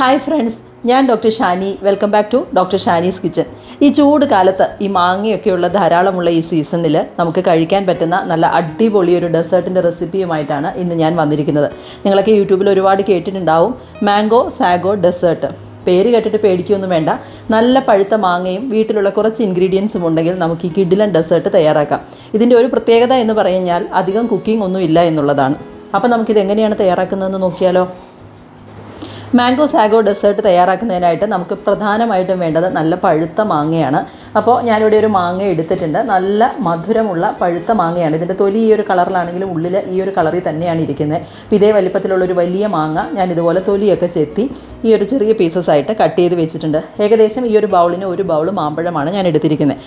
Hi friends ഞാൻ doctor Shani. Welcome back to doctor Shani's kitchen ഈ ചൂട് കാലത്ത് ഈ മാങ്ങയൊക്കെയുള്ള ധാരാളമുള്ള ഈ സീസണിൽ നമുക്ക് കഴിക്കാൻ പറ്റുന്ന നല്ല അടിപൊളി ഒരു ഡെസേർട്ടിന്റെ റെസിപ്പിയുമായിട്ടാണ് ഇന്ന് ഞാൻ വന്നിരിക്കുന്നത്. നിങ്ങളൊക്കെ യൂട്യൂബിൽ ഒരുപാട് കേട്ടിട്ടുണ്ടാവും. മാംഗോ സാഗോ ഡെസേർട്ട് പേര് കേട്ടിട്ട് പേടിക്കൊന്നും വേണ്ട. നല്ല പഴുത്ത മാങ്ങയും വീട്ടിലുള്ള കുറച്ച് ഇൻഗ്രീഡിയൻസും ഉണ്ടെങ്കിൽ നമുക്ക് ഈ കിഡിലൻ ഡെസേർട്ട് തയ്യാറാക്കാം. ഇതിന്റെ ഒരു പ്രത്യേകത എന്ന് പറഞ്ഞാൽ അധികം കുക്കിംഗ് ഒന്നും ഇല്ല എന്നുള്ളതാണ്. അപ്പോൾ നമുക്കിത് എങ്ങനെയാണ് തയ്യാറാക്കുന്നതെന്ന് നോക്കിയാലോ? മാംഗോ സാഗോ ഡെസേർട്ട് തയ്യാറാക്കുന്നതിനായിട്ട് നമുക്ക് പ്രധാനമായിട്ടും വേണ്ടത് നല്ല പഴുത്ത മാങ്ങയാണ്. അപ്പോൾ ഞാനിവിടെ ഒരു മാങ്ങ എടുത്തിട്ടുണ്ട്. നല്ല മധുരമുള്ള പഴുത്ത മാങ്ങയാണ്. ഇതിന്റെ തൊലി ഈ ഒരു കളറിലാണെങ്കിലും ഉള്ളിൽ ഈ ഒരു കളറിൽ തന്നെയാണ് ഇരിക്കുന്നത്. അപ്പോൾ ഇതേ വലിപ്പത്തിലുള്ള ഒരു വലിയ മാങ്ങ ഞാൻ ഇതുപോലെ തൊലിയൊക്കെ ചെത്തി ഈ ഒരു ചെറിയ പീസസ് ആയിട്ട് കട്ട് ചെയ്ത് വെച്ചിട്ടുണ്ട്. ഏകദേശം ഈ ഒരു ബൗളിന് ഒരു ബൗൾ മാമ്പഴമാണ് ഞാൻ എടുത്തിരിക്കുന്നത്.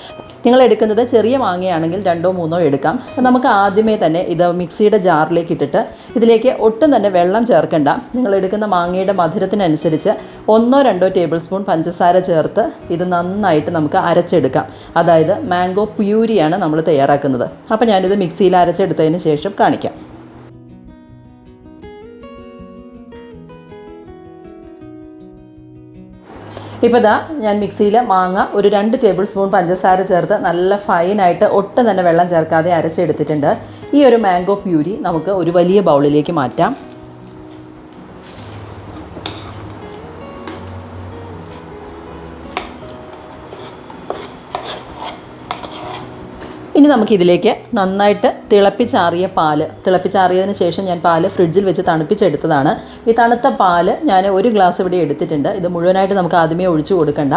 നിങ്ങൾ എടുക്കുന്നത് ചെറിയ മാങ്ങയാണെങ്കിൽ രണ്ടോ മൂന്നോ എടുക്കാം. നമുക്ക് ആദ്യമേ തന്നെ ഇത് മിക്സിയുടെ ജാറിലേക്ക് ഇട്ടിട്ട് ഇതിലേക്ക് ഒട്ടും തന്നെ വെള്ളം ചേർക്കേണ്ട. നിങ്ങൾ എടുക്കുന്ന മാങ്ങയുടെ മധുരത്തിനനുസരിച്ച് ഒന്നോ രണ്ടോ ടേബിൾ സ്പൂൺ പഞ്ചസാര ചേർത്ത് ഇത് നന്നായിട്ട് നമുക്ക് അരച്ചെടുക്കാം. അതായത് മാംഗോ പ്യൂരിയാണ് നമ്മൾ തയ്യാറാക്കുന്നത്. അപ്പോൾ ഞാനിത് മിക്സിയിൽ അരച്ചെടുത്തതിന് ശേഷം കാണിക്കാം. ഇപ്പോൾ ഇതാ ഞാൻ മിക്സിയിൽ മാങ്ങ ഒരു രണ്ട് ടേബിൾ സ്പൂൺ പഞ്ചസാര ചേർത്ത് നല്ല ഫൈനായിട്ട് ഒട്ടും തന്നെ വെള്ളം ചേർക്കാതെ അരച്ചെടുത്തിട്ടുണ്ട്. ഈ ഒരു മാംഗോ പ്യൂരി നമുക്ക് ഒരു വലിയ ബൗളിലേക്ക് മാറ്റാം. ഇനി നമുക്കിതിലേക്ക് നന്നായിട്ട് തിളപ്പിച്ചാറിയ പാൽ. തിളപ്പിച്ചാറിയതിന് ശേഷം ഞാൻ പാൽ ഫ്രിഡ്ജിൽ വെച്ച് തണുപ്പിച്ചെടുത്തതാണ്. ഈ തണുത്ത പാൽ ഞാൻ ഒരു ഗ്ലാസ് ഇവിടെ എടുത്തിട്ടുണ്ട്. ഇത് മുഴുവനായിട്ട് നമുക്ക് ആദ്യമേ ഒഴിച്ചു കൊടുക്കണ്ട.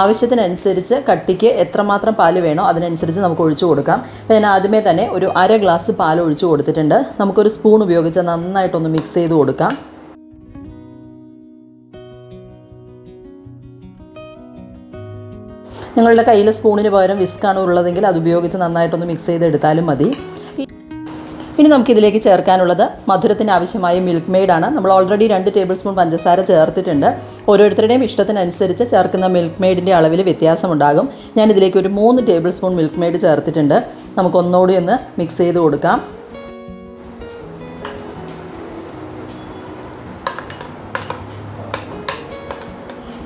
ആവശ്യത്തിനനുസരിച്ച് കട്ടിക്ക് എത്രമാത്രം പാൽ വേണോ അതിനനുസരിച്ച് നമുക്ക് ഒഴിച്ചു കൊടുക്കാം. അപ്പോൾ ഞാൻ ആദ്യമേ തന്നെ ഒരു അര ഗ്ലാസ് പാൽ ഒഴിച്ചു കൊടുത്തിട്ടുണ്ട്. നമുക്കൊരു സ്പൂൺ ഉപയോഗിച്ച് നന്നായിട്ടൊന്ന് മിക്സ് ചെയ്ത് കൊടുക്കാം. നിങ്ങളുടെ കയ്യിൽ സ്പൂണിന് പകരം വിസ്കാണ് ഉള്ളതെങ്കിൽ അത് ഉപയോഗിച്ച് നന്നായിട്ടൊന്ന് മിക്സ് ചെയ്തെടുത്താലും മതി. ഇനി നമുക്കിതിലേക്ക് ചേർക്കാനുള്ളത് മധുരത്തിന് ആവശ്യമായ മിൽക്ക് മെയ്ഡാണ് നമ്മൾ ഓൾറെഡി രണ്ട് ടേബിൾ സ്പൂൺ പഞ്ചസാര ചേർത്തിട്ടുണ്ട്. ഓരോരുത്തരുടെയും ഇഷ്ടത്തിനനുസരിച്ച് ചേർക്കുന്ന മിൽക്ക് മെയ്ഡിന്റെ അളവിൽ വ്യത്യാസമുണ്ടാകും. ഞാനിതിലേക്ക് ഒരു മൂന്ന് ടേബിൾ സ്പൂൺ മിൽക്ക് മെയ്ഡ് ചേർത്തിട്ടുണ്ട് നമുക്കൊന്നുകൂടി ഒന്ന് മിക്സ് ചെയ്ത് കൊടുക്കാം.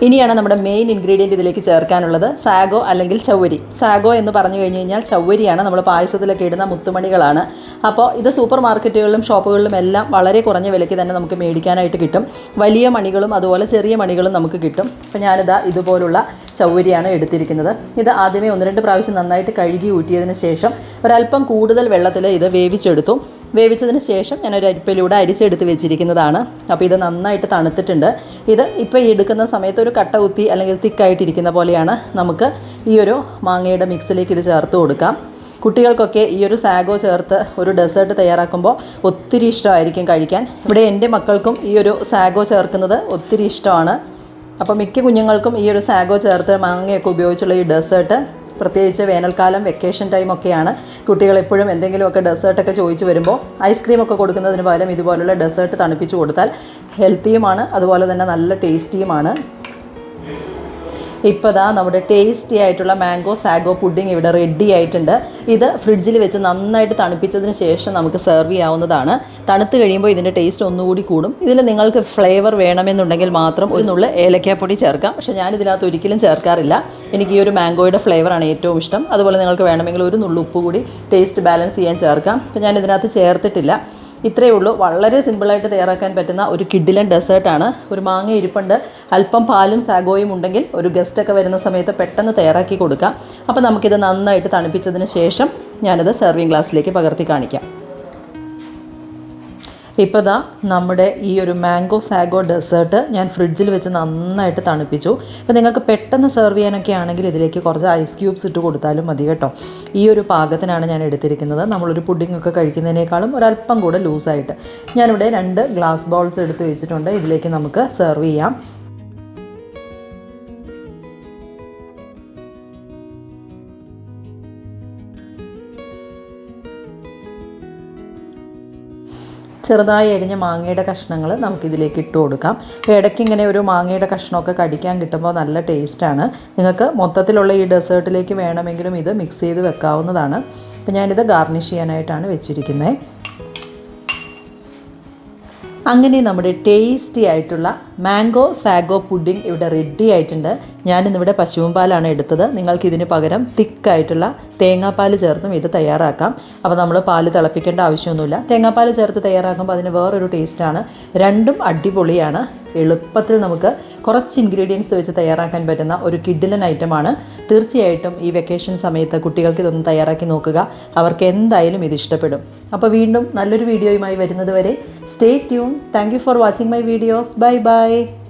ഇനിയാണ് നമ്മുടെ മെയിൻ ഇൻഗ്രീഡിയന്റ് ഇതിലേക്ക് ചേർക്കാനുള്ളത്. സാഗോ അല്ലെങ്കിൽ ചവ്വരി. സാഗോ എന്ന് പറഞ്ഞു കഴിഞ്ഞ് കഴിഞ്ഞാൽ ചവ്വരിയാണ്. നമ്മൾ പായസത്തിലൊക്കെ ഇടുന്ന മുത്തുമണികളാണ്. അപ്പോൾ ഇത് സൂപ്പർ മാർക്കറ്റുകളിലും ഷോപ്പുകളിലും എല്ലാം വളരെ കുറഞ്ഞ വിലയ്ക്ക് തന്നെ നമുക്ക് മേടിക്കാനായിട്ട് കിട്ടും. വലിയ മണികളും അതുപോലെ ചെറിയ മണികളും നമുക്ക് കിട്ടും. അപ്പോൾ ഞാനിതാ ഇതുപോലുള്ള ചവ്വരിയാണ് എടുത്തിരിക്കുന്നത്. ഇത് ആദ്യമേ ഒന്ന് രണ്ട് പ്രാവശ്യം നന്നായിട്ട് കഴുകി ഊറ്റിയതിന് ശേഷം ഒരല്പം കൂടുതൽ വെള്ളത്തിൽ ഇത് വേവിച്ചെടുത്തു. വേവിച്ചതിന് ശേഷം ഞാനൊരു അരിപ്പയിലൂടെ അരിച്ചെടുത്ത് വെച്ചിരിക്കുന്നതാണ്. അപ്പോൾ ഇത് നന്നായിട്ട് തണുത്തിട്ടുണ്ട്. ഇത് ഇപ്പോൾ ഈ എടുക്കുന്ന സമയത്ത് ഒരു കട്ട കുത്തി അല്ലെങ്കിൽ തിക്കായിട്ടിരിക്കുന്ന പോലെയാണ് നമുക്ക് ഈ ഒരു മാങ്ങയുടെ മിക്സിലേക്ക് ഇത് ചേർത്ത് കൊടുക്കാം. കുട്ടികൾക്കൊക്കെ ഈ ഒരു സാഗോ ചേർത്ത് ഒരു ഡെസേർട്ട് തയ്യാറാക്കുമ്പോൾ ഒത്തിരി ഇഷ്ടമായിരിക്കും കഴിക്കാൻ. ഇവിടെ എന്റെ മക്കൾക്കും ഈ ഒരു സാഗോ ചേർക്കുന്നത് ഒത്തിരി ഇഷ്ടമാണ്. അപ്പോൾ മിക്ക കുഞ്ഞുങ്ങൾക്കും ഈ ഒരു സാഗോ ചേർത്ത് മാങ്ങയൊക്കെ ഉപയോഗിച്ചുള്ള ഈ ഡെസേർട്ട് പ്രത്യേകിച്ച് വേനൽക്കാലം വെക്കേഷൻ ടൈമൊക്കെയാണ് കുട്ടികൾ എപ്പോഴും എന്തെങ്കിലുമൊക്കെ ഡെസേർട്ടൊക്കെ ചോദിച്ചു വരുമ്പോൾ ഐസ്ക്രീമൊക്കെ കൊടുക്കുന്നതിന് പകരം ഇതുപോലുള്ള ഡെസേർട്ട് തണുപ്പിച്ച് കൊടുത്താൽ ഹെൽത്തിയുമാണ് അതുപോലെ തന്നെ നല്ല ടേസ്റ്റിയുമാണ് ഇപ്പോൾ ദാ നമ്മുടെ ടേസ്റ്റി ആയിട്ടുള്ള മാംഗോ സാഗോ പുഡിംഗ് ഇവിടെ റെഡി ആയിട്ടുണ്ട്. ഇത് ഫ്രിഡ്ജിൽ വെച്ച് നന്നായിട്ട് തണുപ്പിച്ചതിന് ശേഷം നമുക്ക് സെർവ് ചെയ്യാവുന്നതാണ്. തണുത്ത് കഴിയുമ്പോൾ ഇതിന്റെ ടേസ്റ്റ് ഒന്നുകൂടി കൂടും. ഇതിൽ നിങ്ങൾക്ക് ഫ്ലേവർ വേണമെന്നുണ്ടെങ്കിൽ മാത്രം ഒരു ഏലക്കാപ്പൊടി ചേർക്കാം. പക്ഷേ ഞാൻ ഇതിനകത്ത് ഒരിക്കലും ചേർക്കാറില്ല. എനിക്ക് ഈ ഒരു മാംഗോയുടെ ഫ്ലേവറാണ് ഏറ്റവും ഇഷ്ടം. അതുപോലെ നിങ്ങൾക്ക് വേണമെങ്കിൽ ഒരു നുള്ളു ഉപ്പ് കൂടി ടേസ്റ്റ് ബാലൻസ് ചെയ്യാൻ ചേർക്കാം. അപ്പോൾ ഞാൻ ഇതിനകത്ത് ചേർത്തിട്ടില്ല. ഇത്രയേ ഉള്ളൂ. വളരെ സിമ്പിളായിട്ട് തയ്യാറാക്കാൻ പറ്റുന്ന ഒരു കിഡിലൻ ഡെസേർട്ടാണ് ഒരു മാങ്ങ ഇരിപ്പുണ്ട്. അല്പം പാലും സാഗോയും ഉണ്ടെങ്കിൽ ഒരു ഗസ്റ്റൊക്കെ വരുന്ന സമയത്ത് പെട്ടെന്ന് തയ്യാറാക്കി കൊടുക്കാം. അപ്പോൾ നമുക്കിത് നന്നായിട്ട് തണുപ്പിച്ചതിന് ശേഷം ഞാനത് സെർവിങ് ഗ്ലാസ്സിലേക്ക് പകർത്തി കാണിക്കാം. ഇപ്പോൾ ദാ നമ്മുടെ ഈ ഒരു മാംഗോ സാഗോ ഡെസേർട്ട് ഞാൻ ഫ്രിഡ്ജിൽ വെച്ച് നന്നായിട്ട് തണുപ്പിച്ചു. അപ്പോൾ നിങ്ങൾക്ക് പെട്ടെന്ന് സെർവ് ചെയ്യാനൊക്കെ ആണെങ്കിൽ ഇതിലേക്ക് കുറച്ച് ഐസ് ക്യൂബ്സ് ഇട്ട് കൊടുത്താലും മതി കേട്ടോ. ഈ ഒരു പാകത്തിനാണ് ഞാൻ എടുത്തിരിക്കുന്നത്. നമ്മളൊരു പുഡിംഗ് ഒക്കെ കഴിക്കുന്നതിനേക്കാളും ഒരല്പം കൂടെ ലൂസായിട്ട് ഞാനിവിടെ രണ്ട് ഗ്ലാസ് ബൗൾസ് എടുത്ത് വെച്ചിട്ടുണ്ട്. ഇതിലേക്ക് നമുക്ക് സെർവ് ചെയ്യാം. ചെറുതായി അരിഞ്ഞ മാങ്ങയുടെ കഷ്ണങ്ങൾ നമുക്കിതിലേക്ക് ഇട്ട് കൊടുക്കാം. ഇടയ്ക്ക് ഇങ്ങനെ ഒരു മാങ്ങയുടെ കഷ്ണമൊക്കെ കടിക്കാൻ കിട്ടുമ്പോൾ നല്ല ടേസ്റ്റാണ്. നിങ്ങൾക്ക് മൊത്തത്തിലുള്ള ഈ ഡെസേർട്ടിലേക്ക് വേണമെങ്കിലും ഇത് മിക്സ് ചെയ്ത് വെക്കാവുന്നതാണ്. അപ്പോൾ ഞാനിത് ഗാർണിഷ് ചെയ്യാനായിട്ടാണ് വെച്ചിരിക്കുന്നത് അങ്ങനെ നമ്മുടെ ടേസ്റ്റി ആയിട്ടുള്ള മാംഗോ സാഗോ പുഡിംഗ് ഇവിടെ റെഡി ആയിട്ടുണ്ട്. ഞാനിന്നിവിടെ പശുവും പാലാണ് എടുത്തത്. നിങ്ങൾക്ക് ഇതിന് പകരം തിക്കായിട്ടുള്ള തേങ്ങാപ്പാൽ ചേർത്തും ഇത് തയ്യാറാക്കാം. അപ്പോൾ നമ്മൾ പാൽ തിളപ്പിക്കേണ്ട ആവശ്യമൊന്നുമില്ല. തേങ്ങാപ്പാൽ ചേർത്ത് തയ്യാറാക്കുമ്പോൾ അതിന് വേറൊരു ടേസ്റ്റാണ് രണ്ടും അടിപൊളിയാണ്. എളുപ്പത്തിൽ നമുക്ക് കുറച്ച് ഇൻഗ്രീഡിയൻസ് വെച്ച് തയ്യാറാക്കാൻ പറ്റുന്ന ഒരു കിഡിലൻ ഐറ്റമാണ് തീർച്ചയായിട്ടും ഈ വെക്കേഷൻ സമയത്ത് കുട്ടികൾക്ക് ഇതൊന്ന് തയ്യാറാക്കി നോക്കുക. അവർക്ക് എന്തായാലും ഇത് ഇഷ്ടപ്പെടും. അപ്പോൾ വീണ്ടും നല്ലൊരു വീഡിയോയുമായി വരുന്നത് വരെ. Stay tune thank you for watching my videos bye bye